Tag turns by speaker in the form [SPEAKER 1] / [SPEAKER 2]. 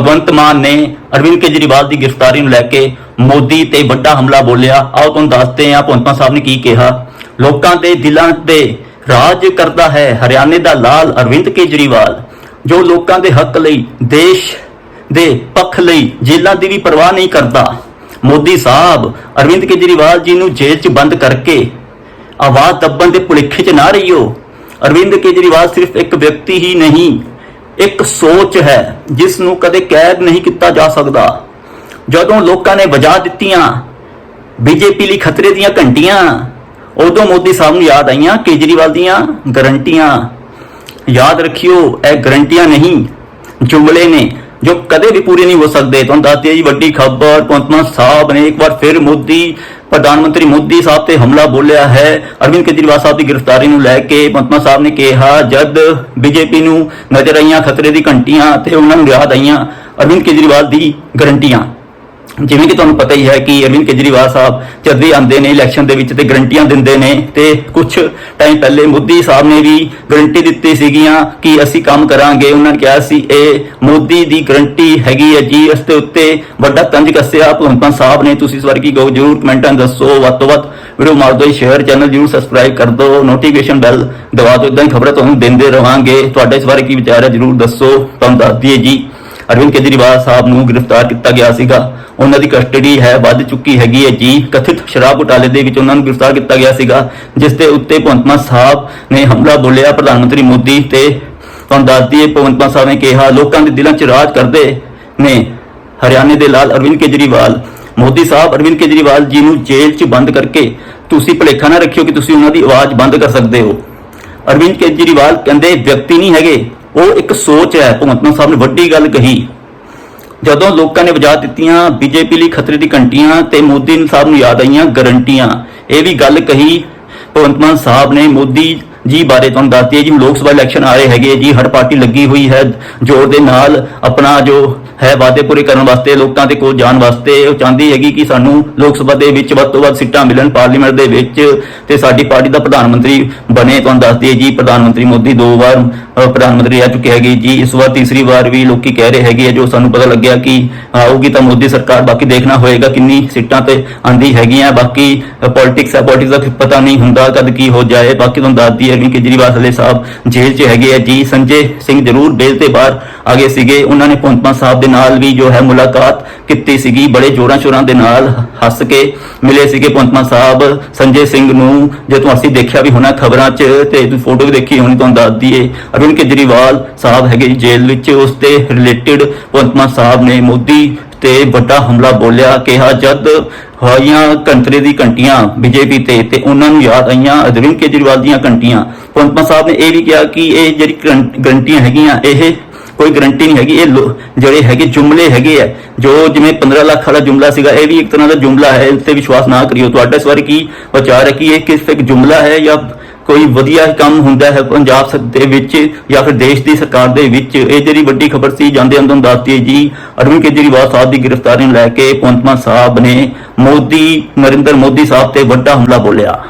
[SPEAKER 1] ਭਗਵੰਤ ਮਾਨ ਨੇ ਅਰਵਿੰਦ ਕੇਜਰੀਵਾਲ ਦੀ ਗ੍ਰਿਫਤਾਰੀ ਨੂੰ ਲੈ ਕੇ ਮੋਦੀ ਤੇ ਵੱਡਾ ਹਮਲਾ ਬੋਲਿਆ। ਆਓ ਤੁਹਾਨੂੰ ਦੱਸਦੇ ਹਾਂ ਭਗਵੰਤ ਸਾਹਿਬ ਨੇ ਕੀ ਕਿਹਾ। ਲੋਕਾਂ ਦੇ ਦਿਲਾਂ ਤੇ ਰਾਜ ਕਰਦਾ ਹੈ ਹਰਿਆਣੇ ਦਾ ਲਾਲ ਅਰਵਿੰਦ ਕੇਜਰੀਵਾਲ, ਜੋ ਲੋਕਾਂ ਦੇ ਹੱਕ ਲਈ, ਦੇਸ਼ ਦੇ ਪੱਖ ਲਈ ਜੇਲਾਂ ਦੀ ਵੀ ਪਰਵਾਹ ਨਹੀਂ ਕਰਦਾ। ਮੋਦੀ ਸਾਹਿਬ, ਅਰਵਿੰਦ ਕੇਜਰੀਵਾਲ ਜੀ ਨੂੰ ਜੇਲ੍ਹ 'ਚ ਬੰਦ ਕਰਕੇ ਆਵਾਜ਼ ਦੱਬਣ ਦੇ ਭੁਲੇਖੇ 'ਚ ਨਾ ਰਹੀਓ। ਅਰਵਿੰਦ ਕੇਜਰੀਵਾਲ ਸਿਰਫ ਇੱਕ ਵਿਅਕਤੀ ਹੀ ਨਹੀਂ ਇੱਕ ਸੋਚ ਹੈ ਜਿਸ ਨੂੰ ਕਦੇ ਕੈਦ ਨਹੀਂ ਕੀਤਾ ਜਾ ਸਕਦਾ। ਜਦੋਂ ਲੋਕਾਂ ਨੇ ਵਜਾ ਦਿੱਤੀਆਂ, ਬੀਜੇਪੀ ਲਈ ਖਤਰੇ ਦੀਆਂ ਘੰਟੀਆਂ, ਉਦੋਂ ਮੋਦੀ ਸਾਹਿਬ ਨੂੰ ਯਾਦ ਆਈਆਂ ਕੇਜਰੀਵਾਲ ਦੀਆਂ ਗਰੰਟੀਆਂ। ਯਾਦ ਰੱਖਿਓ, ਇਹ ਗਰੰਟੀਆਂ ਨਹੀਂ, ਜੁਮਲੇ ਨੇ ਜੋ ਕਦੇ ਵੀ ਪੂਰੇ ਨਹੀਂ ਹੋ ਸਕਦੇ। ਤੁਹਾਨੂੰ ਦੱਸਦੇ ਜੀ, ਵੱਡੀ ਖਬਰ ਪੰਤਮਾ ਸਾਹਿਬ ਨੇ ਇੱਕ ਵਾਰ ਫਿਰ ਮੋਦੀ, ਪ੍ਰਧਾਨ ਮੰਤਰੀ ਮੋਦੀ ਸਾਹਿਬ ਤੇ ਹਮਲਾ ਬੋਲਿਆ ਹੈ। ਅਰਵਿੰਦ ਕੇਜਰੀਵਾਲ ਸਾਹਿਬ ਦੀ ਗ੍ਰਿਫਤਾਰੀ ਨੂੰ ਲੈ ਕੇ ਪੰਤਮਾ ਸਾਹਿਬ ਨੇ ਕਿਹਾ, ਜਦ ਬੀਜੇਪੀ ਨੂੰ ਨਜ਼ਰ ਆਈਆਂ ਖਤਰੇ ਦੀ ਘੰਟੀਆਂ ਤੇ ਉਹਨਾਂ ਨੂੰ ਯਾਦ ਆਈਆਂ ਅਰਵਿੰਦ ਕੇਜਰੀਵਾਲ ਦੀ ਗਰੰਟੀਆਂ। ਜਿਵੇਂ ਕਿ ਤੁਹਾਨੂੰ ਪਤਾ ਹੀ ਹੈ ਕਿ ਅਰਵਿੰਦ ਕੇਜਰੀਵਾਲ ਸਾਹਿਬ ਜਦ ਆਉਂਦੇ ਨੇ ਇਲੈਕਸ਼ਨ ਦੇ ਵਿੱਚ ਤੇ ਗਰੰਟੀਆਂ ਦਿੰਦੇ ਨੇ ਤੇ ਕੁਝ ਟਾਈਮ ਪਹਿਲੇ ਮੋਦੀ ਸਾਹਿਬ ਨੇ ਵੀ ਗਰੰਟੀ ਦਿੱਤੀ ਸੀਗੀਆਂ ਕਿ ਅਸੀਂ ਕੰਮ ਕਰਾਂਗੇ। ਉਹਨਾਂ ਨੇ ਕਿਹਾ ਸੀ, ਇਹ ਮੋਦੀ ਦੀ ਗਰੰਟੀ ਹੈਗੀ ਹੈ ਜੀ। ਇਸ ਦੇ ਉੱਤੇ ਵੱਡਾ ਤੰਜ ਕੱਸਿਆ ਭਗਵੰਤ ਮਾਨ ਸਾਹਿਬ ਨੇ। ਤੁਸੀਂ ਇਸ ਵਾਰ ਕੀ ਕਹੋ ਜਰੂਰ ਕਮੈਂਟਾਂ ਦੱਸੋ। ਵੱਧ ਤੋਂ ਵੱਧ ਵੀਡੀਓ ਮਾਰ ਦਿਓ ਸ਼ੇਅਰ ਚੈਨਲ ਜਰੂਰ ਸਬਸਕ੍ਰਾਈਬ ਕਰ ਦਿਓ। ਨੋਟੀਫਿਕੇਸ਼ਨ ਬੈਲ ਦਬਾ ਦਿਓ। ਇਦਾਂ ਹੀ ਖਬਰਾਂ ਤੁਹਾਨੂੰ ਦਿੰਦੇ ਰਹਾਂਗੇ ਤੁਹਾਡਾ ਇਸ ਬਾਰੇ ਕੀ ਵਿਚਾਰ ਹੈ ਜਰੂਰ ਦੱਸੋ। ਤੁਹਾਨੂੰ ਦੱਸ ਦਈਏ ਜੀ। ਅਰਵਿੰਦ ਕੇਜਰੀਵਾਲ ਸਾਹਿਬ ਨੂੰ ਗ੍ਰਿਫਤਾਰ ਕੀਤਾ ਗਿਆ ਸੀਗਾ। ਉਹਨਾਂ ਦੀ ਕਸਟਡੀ ਹੈ, ਵੱਧ ਚੁੱਕੀ ਹੈਗੀ ਹੈ ਜੀ। ਕਥਿਤ ਸ਼ਰਾਬ ਘੁਟਾਲੇ ਦੇ ਵਿੱਚ ਉਹਨਾਂ ਨੂੰ ਗ੍ਰਿਫਤਾਰ ਕੀਤਾ ਗਿਆ ਸੀਗਾ, ਜਿਸ ਦੇ ਉੱਤੇ ਭਗਵੰਤ ਮਾਨ ਸਾਹਿਬ ਨੇ ਹਮਲਾ ਬੋਲਿਆ ਪ੍ਰਧਾਨ ਮੰਤਰੀ ਮੋਦੀ ਤੇ ਤੁਹਾਨੂੰ ਦੱਸ ਦਈਏ ਭਗਵੰਤ ਮਾਨ ਸਾਹਿਬ ਨੇ ਕਿਹਾ, ਲੋਕਾਂ ਦੇ ਦਿਲਾਂ 'ਚ ਰਾਜ ਕਰਦੇ ਨੇ। ਹਰਿਆਣੇ ਦੇ ਲਾਲ ਅਰਵਿੰਦ ਕੇਜਰੀਵਾਲ, ਮੋਦੀ ਸਾਹਿਬ, ਅਰਵਿੰਦ ਕੇਜਰੀਵਾਲ ਜੀ ਨੂੰ ਜੇਲ੍ਹ 'ਚ ਬੰਦ ਕਰਕੇ ਤੁਸੀਂ ਭੁਲੇਖਾ ਨਾ ਰੱਖਿਓ ਕਿ ਤੁਸੀਂ ਉਹਨਾਂ ਦੀ ਆਵਾਜ਼ ਬੰਦ ਕਰ ਸਕਦੇ ਹੋ। ਅਰਵਿੰਦ ਕੇਜਰੀਵਾਲ ਕਹਿੰਦੇ, ਵਿਅਕਤੀ ਨਹੀਂ ਹੈਗੇ। ਉਹ ਇੱਕ ਸੋਚ ਹੈ, ਭਗਵੰਤ ਮਾਨ ਸਾਹਿਬ ਨੇ ਵੱਡੀ ਗੱਲ ਕਹੀ। ਜਦੋਂ ਲੋਕਾਂ ਨੇ ਵਜਾ ਦਿੱਤੀਆਂ ਬੀਜੇਪੀ ਲਈ ਖਤਰੇ ਦੀ ਘੰਟੀਆਂ ਤੇ ਮੋਦੀ ਸਾਹਿਬ ਨੂੰ ਯਾਦ ਆਈਆਂ ਗਰੰਟੀਆਂ, ਇਹ ਵੀ ਗੱਲ ਕਹੀ। ਭਗਵੰਤ ਮਾਨ ਸਾਹਿਬ ਨੇ ਮੋਦੀ ਜੀ, ਬਾਰੇ ਤੁਹਾਨੂੰ ਦੱਸਦੀ ਹੈ ਜੀ, ਲੋਕ ਸਭਾ ਇਲੈਕਸ਼ਨ ਆ ਰਹੇ ਹੈਗੇ ਜੀ ਹਰ ਪਾਰਟੀ ਲੱਗੀ ਹੋਈ ਹੈ, ਜ਼ੋਰ ਦੇ ਨਾਲ ਆਪਣਾ ਜੋ ਹੈ ਵਾਅਦੇ ਪੂਰੇ ਕਰਨ ਵਾਸਤੇ, ਲੋਕਾਂ ਦੇ ਕੋਲ ਜਾਣ ਵਾਸਤੇ, ਉਹ ਚਾਹੁੰਦੀ ਹੈਗੀ ਕਿ ਸਾਨੂੰ ਲੋਕ ਸਭਾ ਦੇ ਵਿੱਚ ਵੱਧ ਤੋਂ ਵੱਧ ਸੀਟਾਂ ਮਿਲਣ, ਪਾਰਲੀਮੈਂਟ ਦੇ ਵਿੱਚ ਤੇ ਸਾਡੀ ਪਾਰਟੀ ਦਾ ਪ੍ਰਧਾਨ ਮੰਤਰੀ ਬਣੇ, ਤੁਹਾਨੂੰ ਦੱਸਦੀ ਹੈ ਜੀ, ਪ੍ਰਧਾਨ ਮੰਤਰੀ ਮੋਦੀ ਦੋ ਵਾਰ ਪ੍ਰਧਾਨ ਮੰਤਰੀ ਰਹਿ ਚੁੱਕੇ ਹੈਗੇ ਜੀ, ਇਸ ਵਾਰ ਤੀਸਰੀ ਵਾਰ ਵੀ ਲੋਕੀ ਕਹਿ ਰਹੇ ਹੈਗੇ ਆ, ਜੋ ਸਾਨੂੰ ਪਤਾ ਲੱਗਿਆ ਕਿ ਆਊਗੀ ਤਾਂ ਮੋਦੀ ਸਰਕਾਰ, ਬਾਕੀ ਦੇਖਣਾ ਹੋਏਗਾ ਕਿੰਨੀ ਸੀਟਾਂ ਤੇ ਆਂਦੀ ਹੈਗੀਆਂ, ਬਾਕੀ ਪੋਲਿਟਿਕਸ ਹੈ ਪੋਲਿਟਿਕਸ ਦਾ ਪਤਾ ਨਹੀਂ ਹੁੰਦਾ ਕਦ ਕੀ ਹੋ ਜਾਏ, ਬਾਕੀ ਤੁਹਾਨੂੰ ਦੱਸਦੀ ਹੈ ਵੀ ਕੇਜਰੀਵਾਲ ਹਲੇ ਸਾਹਿਬ ਜੇਲ੍ਹ 'ਚ ਹੈਗੇ ਆ। ਜੀ ਸੰਜੇ ਸਿੰਘ ਜ਼ਰੂਰ ਬੇਲ ਤੇ ਬਾਹਰ ਆ ਗਏ ਸੀਗੇ। ਉਹਨਾਂ ਨੇ ਭਗਵੰਤ ਸਾਹਿਬ ਦੇ ਨਾਲ ਵੀ ਜੋ ਹੈ ਮੁਲਾਕਾਤ ਕੀਤੀ ਸੀਗੀ। ਬੜੇ ਜੋਰਾਂ ਸ਼ੋਰਾਂ ਦੇ ਨਾਲ ਹੱਸ ਕੇ ਮਿਲੇ ਸੀਗੇ ਭਗਵੰਤ ਸਾਹਿਬ। ਸੰਜੇ ਸਿੰਘ ਨੂੰ ਜੇ ਤੁਸੀਂ ਦੇਖਿਆ ਵੀ ਹੋਣਾ ਖਬਰਾਂ 'ਚ ਤੇ ਤੁਸੀਂ ਫੋਟੋ ਵੀ ਦੇਖੀ ਹੋਣੀ, ਤੁਹਾਨੂੰ ਦੱਸ ਦਈਏ ਅਰਵਿੰਦ ਕੇਜਰੀਵਾਲ ਸਾਹਿਬ ਹੈਗੇ ਜੀ ਜੇਲ੍ਹ ਵਿੱਚ। ਉਸ ਤੇ ਰਿਲੇਟਡ ਭਗਵੰਤ ਸਾਹਿਬ ਨੇ ਮੋਦੀ ਤੇ ਵੱਡਾ ਹਮਲਾ ਬੋਲਿਆ, ਕਿਹਾ, ਜਦ ਹੋਈਆਂ ਕੰਟਰੀ ਦੀ ਘੰਟੀਆਂ ਬੀਜੇਪੀ ਤੇ ਤੇ ਉਹਨਾਂ ਨੂੰ ਯਾਦ ਆਈਆਂ ਅਰਵਿੰਦ ਕੇਜਰੀਵਾਲ ਦੀਆਂ ਘੰਟੀਆਂ। ਭਗਵੰਤ ਸਾਹਿਬ ਨੇ ਇਹ ਵੀ ਕਿਹਾ ਕਿ ਇਹ ਜਿਹੜੀ ਗਰੰਟੀਆਂ ਹੈਗੀਆਂ, ਇਹ ਕੋਈ ਗਰੰਟੀ ਨਹੀਂ ਹੈਗੀ, ਇਹ ਜਿਹੜੇ ਹੈਗੇ ਜੁਮਲੇ ਹੈਗੇ ਆ, ਜੋ ਜਿਵੇਂ 15 ਲੱਖ ਵਾਲਾ ਜੁਮਲਾ ਸੀਗਾ, ਇਹ ਵੀ ਇੱਕ ਤਰ੍ਹਾਂ ਦਾ ਜੁਮਲਾ ਹੈ ਇਸ ਤੇ ਵਿਸ਼ਵਾਸ ਨਾ ਕਰਿਓ। ਤੁਹਾਡਾ ਇਸ ਬਾਰੇ ਕੀ ਵਿਚਾਰ ਹੈ ਕਿ ਇਹ ਕਿਸ ਇੱਕ ਜੁਮਲਾ ਹੈ ਜਾਂ ਕੋਈ ਵਧੀਆ ਕੰਮ ਹੁੰਦਾ ਹੈ ਪੰਜਾਬ ਦੇ ਵਿੱਚ ਜਾਂ ਫਿਰ ਦੇਸ਼ ਦੀ ਸਰਕਾਰ ਦੇ ਵਿੱਚ? ਇਹ ਜਿਹੜੀ ਵੱਡੀ ਖਬਰ ਸੀ, ਜਾਂਦੇ ਅੰਦਰ ਦੱਸਦੀ ਹੈ ਜੀ। ਅਰਵਿੰਦ ਕੇਜਰੀਵਾਲ ਸਾਹਿਬ ਦੀ ਗ੍ਰਿਫਤਾਰੀ ਨੂੰ ਲੈ ਕੇ ਭਗਵੰਤ ਮਾਨ ਸਾਹਿਬ ਨੇ ਮੋਦੀ, ਨਰਿੰਦਰ ਮੋਦੀ ਸਾਹਿਬ ਤੇ ਵੱਡਾ ਹਮਲਾ ਬੋਲਿਆ।